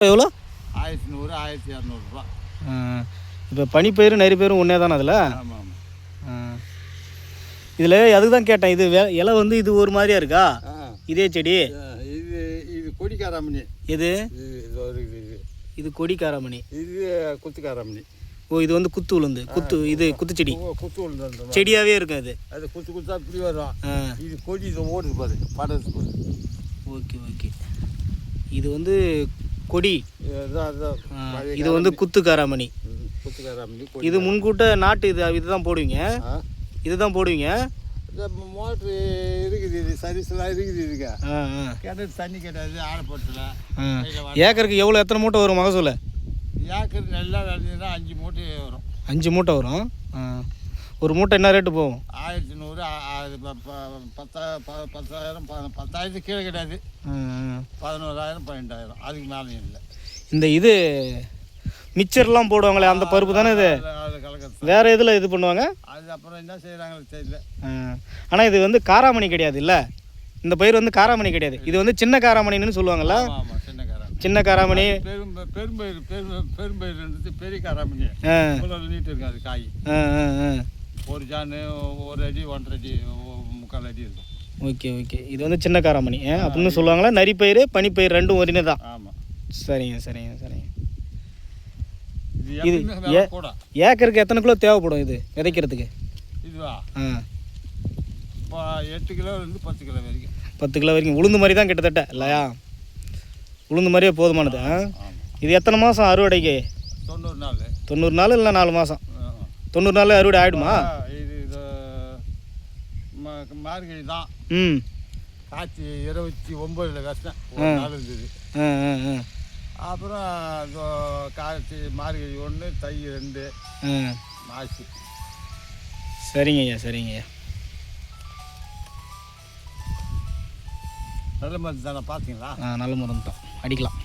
எவ்வளோ? ஆயிரத்தி நூறு ஆயிரத்தி இரநூறுபா இப்போ பனிப்பயிறு நரிப்பயிரும் ஒன்றே தானே அதில்? ஆமாம் இதில் அதுக்கு தான் கேட்டேன் இது வே இலை வந்து இது ஒரு மாதிரியா இருக்கா? இதே செடி? இது இது கொடிக்காராமணி. எது? இது இது ஒரு இது இது. இது கொடி காராமணி இது குத்துக்காராமணி. ஓ இது வந்து குத்து உளுந்து குத்து இது குத்துச்செடி ஓ, குத்து விழுந்து செடியாகவே இருக்கும் அது அது குத்து குத்தா இப்படி வரும். இது கொடி இது ஓடுது பாரு படத்து பாரு ஓகே ஓகே. இது வந்து கொடி. இது வந்து குத்து காராமணி ம், குத்துக்காராமணி. இது முன்கூட்ட நாட்டு இது இதுதான் போடுவீங்க. இதுதான் போடுவீங்க. மோட்ரு இருக்குது இது சர்வீஸ்லாம் இருக்குது இதுங்க. கிணறு தண்ணி கிடையாது ஆழப்பட்டில் ஏக்கருக்கு எவ்வளோ எத்தனை மூட்டை வரும் மகசூல்? ஏக்கர் நல்லா விளைஞ்சதுன்னா அஞ்சு மூட்டை வரும். அஞ்சு மூட்டை வரும். ஒரு மூட்டை என்ன ரேட்டு போகும்? ஆயிரத்தி ப- பத்தா பத்தாயிரம் பத்தாயிரத்துக்கு கீழே கிடையாது. பதினோராயிரம் பன்னெண்டாயிரம். அதுக்கு மேலே இல்லை. இந்த இது மிச்சர்லாம் போடுவாங்களே அந்த பருப்பு தானே இது? வேற இதில் இது பண்ணுவாங்க? அது அப்புறம் என்ன செய்கிறாங்கன்னு தெரியல. ஆனால் இது வந்து காராமணி கிடையாது இல்லை? இந்த பயிர் வந்து காராமணி கிடையாது. இது வந்து சின்ன காராமணின்னு சொல்லுவாங்கல்ல? சின்ன காராமணி. பெரும் பெரும்பயிர் பெரும் பெரும்பயிர்ன்றது பெரிய காராமணி நீட்டு இருக்கு அது காய் ஆ ஆ. ஒரு ஜானு ஒரு அடி ஒன்றரை அடி முக்கால் அடி இருக்கும். Okay okay. இது வந்து சின்ன காராமணி. அப்படின்னு சொல்லுவாங்களா? நரிப்பயிர் பனிப்பயிர் ரெண்டும் ஒரே தான் ஆமாம் சரிங்க சரிங்க சரிங்க. இது ஏக்கருக்கு எத்தனை கிலோ தேவைப்படும் இது விதைக்கிறதுக்கு? இதுவா? ஆ. இப்போ எட்டு கிலோலேருந்து பத்து கிலோ வரைக்கும். பத்து கிலோ வரைக்கும். உளுந்து மாதிரி தான் கிட்டத்தட்ட இல்லையா? உளுந்து மாதிரியே போதுமானது இது எத்தனை மாதம் அறுவடைக்கு? தொண்ணூறு நாள். தொண்ணூறு நாள் இல்லை நாலு மாதம். தொண்ணூறு நாள் அறுவடை ஆகிடுமா மார்கழி தான். ம். காய்ச்சி இருபத்தி ஒம்பதுல கஷ்டம். ஒரு நாள் இருந்தது. அப்புறம் காய்ச்சி மார்கழி ஒன்று தை ரெண்டு மாசி. சரிங்க ஐயா சரிங்க ஐயா. நல்ல மருந்து தானே பார்த்தீங்களா? ஆ நல்ல மருந்து தான் அடிக்கலாம்.